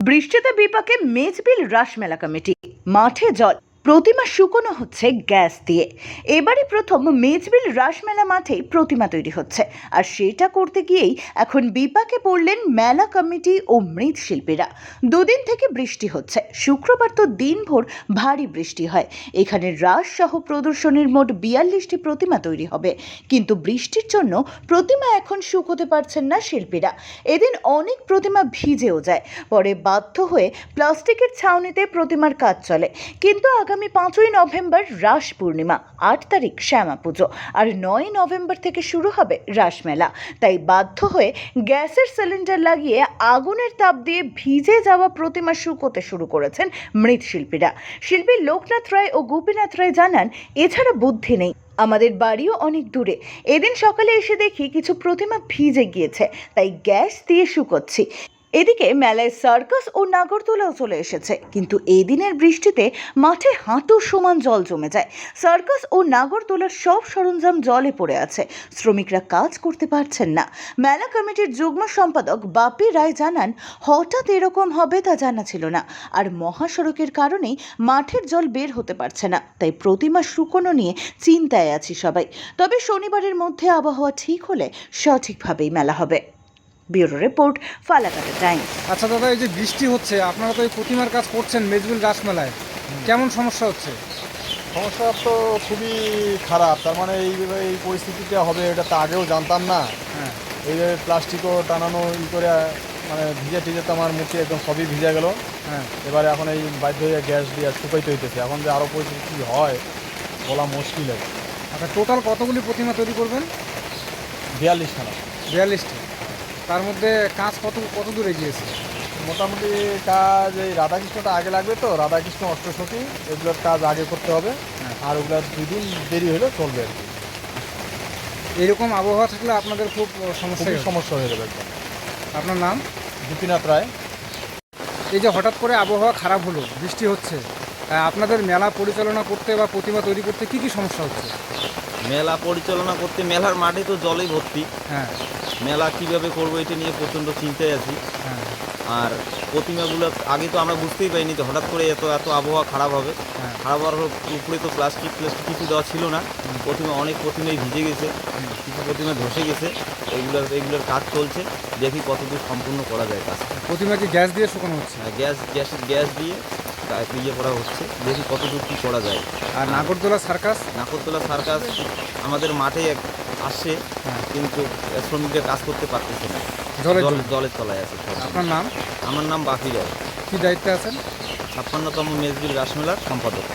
বৃষ্টিতে বিপাকে মেজবিল রাস মেলা কমিটি। মাঠে জল প্রতিমা শুকনো হচ্ছে গ্যাস দিয়ে। এবারই প্রথম মেজবিল রাসমেলা মাঠেই প্রতিমা তৈরি হচ্ছে। আর সেটা করতে গিয়েই এখন বিপাকে পড়লেন মেলা কমিটি ও মৃৎশিল্পীরা। দুদিন থেকে বৃষ্টি হচ্ছে। শুক্রবার তো দিনভর ভারী বৃষ্টি হয়। এখানে রাস সহ প্রদর্শনীর মোট বিয়াল্লিশটি প্রতিমা তৈরি হবে। কিন্তু বৃষ্টির জন্য প্রতিমা এখন শুকোতে পারছেন না শিল্পীরা। এদিন অনেক প্রতিমা ভিজেও যায়। পরে বাধ্য হয়ে প্লাস্টিকের ছাউনিতে প্রতিমার কাজ চলে। কিন্তু আগামী পাঁচই নভেম্বর রাস পূর্ণিমা, আট তারিখ শ্যামা পুজো আর নয় নভেম্বর থেকে শুরু হবে রাসমেলা তাই বাধ্য হয়ে গ্যাসের সিলিন্ডার লাগিয়ে আগুনের তাপ দিয়ে ভিজে যাওয়া প্রতিমা শুকোতে শুরু করেছেন মৃৎশিল্পীরা। শিল্পী লোকনাথ রায় ও গোপীনাথ রায় জানান, এছাড়া বুদ্ধি নেই। আমাদের বাড়িও অনেক দূরে। এদিন সকালে এসে দেখি কিছু প্রতিমা ভিজে গিয়েছে, তাই গ্যাস দিয়ে শুকোচ্ছি। এদিকে মেলায় সার্কাস ও নাগরদোলাও চলে এসেছে। কিন্তু এই দিনের বৃষ্টিতে মাঠে হাঁটু সমান জল জমে যায়। সার্কাস ও নাগরদোলার সব সরঞ্জাম জলে পড়ে আছে। শ্রমিকরা কাজ করতে পারছেন না। মেলা কমিটির যুগ্ম সম্পাদক বাপি রায় জানান, হঠাৎ এরকম হবে তা জানা ছিল না। আর মহাসড়কের কারণেই মাঠের জল বের হতে পারছে না। তাই প্রতিমা শুকনো নিয়ে চিন্তায় আছি সবাই। তবে শনিবারের মধ্যে আবহাওয়া ঠিক হলে সঠিকভাবেই মেলা হবে। ব্যুরো রিপোর্ট ফালাকাটা টাইমস আচ্ছা দাদা এই যে বৃষ্টি হচ্ছে আপনারা তো এই প্রতিমার কাজ করছেন মেজবিল রাসমেলায় কেমন সমস্যা হচ্ছে? সমস্যা তো খুবই খারাপ তার মানে এই এই পরিস্থিতিতে হবে এটা তো আগেও জানতাম না। হ্যাঁ। এইভাবে প্লাস্টিকও টানানো ই করে মানে ভিজে টিজে তো আমার মুখে একদম সবই ভিজে গেল। হ্যাঁ। এবারে এখন এই বাধ্য হয়ে গ্যাস দিয়ে শুকাইতে হইতেছে। এখন যে আরও পরিস্থিতি কী হয় বলা মুশকিল আছে আচ্ছা টোটাল কতগুলি প্রতিমা তৈরি করবেন? বিয়াল্লিশ খানা বিয়াল্লিশটি। তার মধ্যে কাজ কত কত দূরে গিয়েছে? মোটামুটি কাজ এই রাধাকৃষ্ণটা আগে লাগবে তো রাধাকৃষ্ণ অষ্টশতী এগুলোর কাজ আগে করতে হবে। হ্যাঁ। আর ওগুলো দুই দিন দেরি হলে চলবে আর কি। এরকম আবহাওয়া থাকলে আপনাদের খুব সমস্যা সমস্যা হয়ে যাবে একদম। আপনার নাম? গোপীনাথ রায় এই যে হঠাৎ করে আবহাওয়া খারাপ হলো বৃষ্টি হচ্ছে আপনাদের মেলা পরিচালনা করতে বা প্রতিমা তৈরি করতে কি কি সমস্যা হচ্ছে? মেলা পরিচালনা করতে মেলার মাঠে তো জলেই ভর্তি। হ্যাঁ। মেলা কীভাবে করব এটা নিয়ে প্রচণ্ড চিন্তায় আছি। হ্যাঁ। আর প্রতিমাগুলো আগে তো আমরা বুঝতেই পারিনি তো হঠাৎ করে এত এত আবহাওয়া খারাপ হবে। হ্যাঁ। খারাপ হওয়ার উপরে তো প্লাস্টিক প্লাস্টিক কিছু দেওয়া ছিল না। প্রতিমা অনেক প্রতিমাই ভিজে গেছে। কিছু প্রতিমা ধসে গেছে। এইগুলোর এইগুলোর কাজ চলছে। দেখি কতদূর সম্পূর্ণ করা যায় কাজ প্রতিমা কি গ্যাস দিয়ে শুকানো হচ্ছে? গ্যাস গ্যাস গ্যাস দিয়ে ইয়ে করা হচ্ছে। দেখি কতদূর কী করা যায়। আর নাগরদোলা সার্কাস? নাগরতলা সার্কাস আমাদের মাঠে এক আসে হ্যাঁ। কিন্তু শ্রমিকদের কাজ করতে পারতেছে না। জলের জল তলায় আছে আপনার নাম? আমার নাম বাকি রায় কী দায়িত্বে আছেন? ছাপ্পান্নতম মেজবির রাসমেলার সম্পাদক।